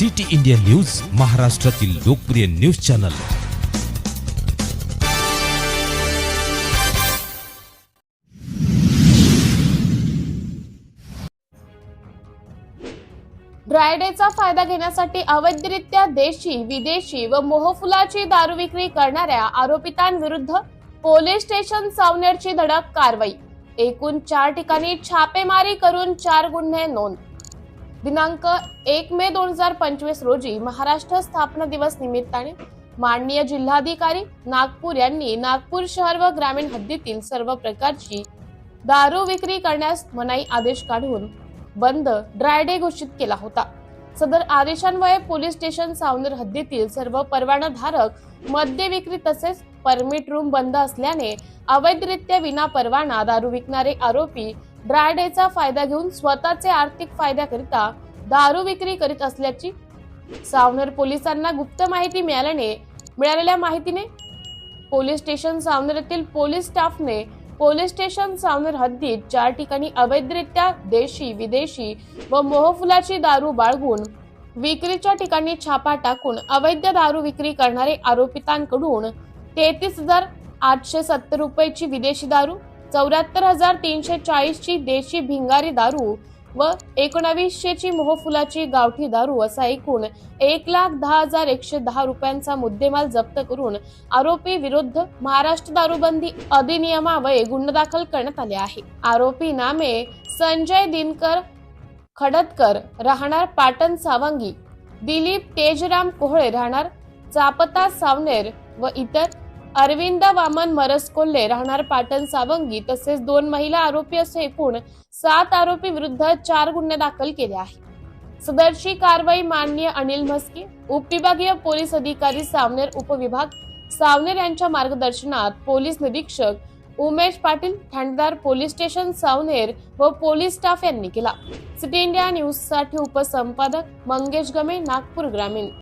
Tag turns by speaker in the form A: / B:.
A: City India news महाराष्ट्रातील लोकप्रिय news channel.
B: ड्रायडेचा फायदा घेण्यासाठी अवैधरित्या देशी विदेशी व मोहफुलाची दारू विक्री करणाऱ्या आरोपितांविरुद्ध पोलीस स्टेशन सावनेरची धडक कारवाई. एकूण चार ठिकाणी छापेमारी करून चार गुन्हे नोंद. दिनांक एक मे दोन हजार पंचवीस रोजी महाराष्ट्र स्थापना दिवस निमित्ताने माननीय जिल्हाधिकारी नागपूर यांनी नागपूर शहर व ग्रामीण हद्दीतील सर्व प्रकारची दारू विक्री करण्यास मनाई आदेश काढून बंद ड्राय डे घोषित केला होता. सदर आदेशान्वये पोलीस स्टेशन सावनेर हद्दीतील सर्व परवानाधारक मद्य विक्री तसेच परमिट रूम बंद असल्याने अवैधरित्या विना परवाना दारू विकणारे आरोपी ड्राय डेचा फायदा घेऊन स्वतःचे आर्थिक फायद्याकरिता दारू विक्री करीत असल्याची सावनेर पोलिसांना गुप्त माहिती मिळाल्याने मिळालेल्या माहितीने पोलीस स्टेशन सावनेर येथील पोलीस स्टाफने पोलीस स्टेशन सावनेर हद्दीत चार ठिकाणी अवैधरित्या देशी विदेशी व मोहफुलाची दारू बाळगून विक्रीच्या ठिकाणी छापा टाकून अवैध दारू विक्री करणारे आरोपितांकडून तेहतीस हजार आठशे सत्तर रुपयाची विदेशी दारू चौऱ्याहत्तर हजार तीनशे चाळीसची देशी भिंगारी दारू व एकोणावीसशेची मोहफुलाची गावठी दारू असा एकूण एक लाख दहा हजार एकशे दहा रुपयांचा मुद्देमाल जप्त करून आरोपी विरुद्ध महाराष्ट्र दारूबंदी अधिनियमावये गुन्हा दाखल करण्यात आले आहे. आरोपी नामे संजय दिनकर खडतकर राहणार पाटण सावंगी दिलीप तेजराम कोहळे राहणार चापता सावनेर व इतर अरविंद वामन मरस कोल्हे राहणार पाटण सावंगी तसेच दोन महिला आरोपी असे एकूण सात आरोपी विरुद्ध चार गुन्हे दाखल केले आहे सदरची कारवाई माननीय अनिल म्हस्के उपविभागीय पोलीस अधिकारी सावनेर उपविभाग सावनेर यांच्या मार्गदर्शनात पोलीस निरीक्षक उमेश पाटील ठाणेदार पोलीस स्टेशन सावनेर व पोलीस स्टाफ यांनी केला. सिटी इंडिया न्यूजसाठी उपसंपादक मंगेश गमे नागपूर ग्रामीण.